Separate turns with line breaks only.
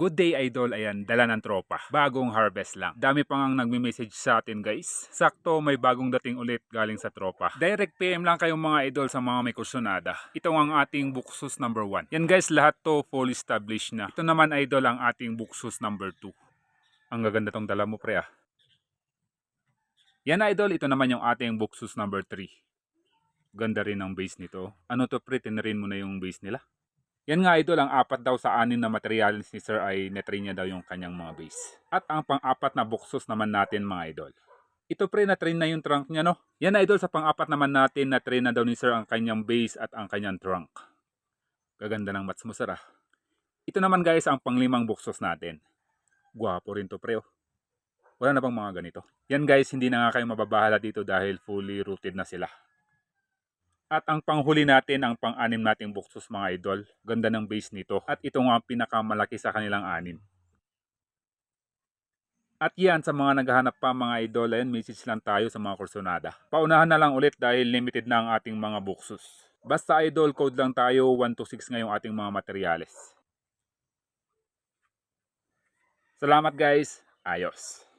Good day idol, ayan, dala ng tropa. Bagong harvest lang. Dami pa ngang nagme-message sa atin guys. Sakto, may bagong dating ulit galing sa tropa. Direct PM lang kayong mga idol sa mga may kursunada. Ito ang ating buksus number 1. Yan guys, lahat to full established na. Ito naman idol ang ating buksus number 2. Ang gaganda tong dala mo pre ah. Yan idol, ito naman yung ating buksus number 3. Ganda rin ang base nito. Ano to pre, tinarin mo na yung base nila? Yan nga idol, ang apat daw sa anin na materials ni Sir ay netrain niya daw yung kanyang mga base. At ang pang-apat na buksos naman natin mga idol. Ito pre, na-train na yung trunk niya no? Yan idol, sa pang-apat naman natin, na-train na daw ni Sir ang kanyang base at ang kanyang trunk. Gaganda ng mats mo Sir ah. Ito naman guys, ang panglimang buksos natin. Gwapo rin to pre oh. Wala na bang mga ganito? Yan guys, hindi na nga kayo mababahala dito dahil fully rooted na sila. At ang panghuli natin, ang pang-anim nating buksos mga idol. Ganda ng base nito. At ito nga ang pinakamalaki sa kanilang anim. At yan, sa mga naghahanap pa mga idol, ayun, message lang tayo sa mga kursonada. Paunahan na lang ulit dahil limited na ang ating mga buksos. Basta idol, code lang tayo, 126 ngayong ating mga materyales. Salamat guys. Ayos.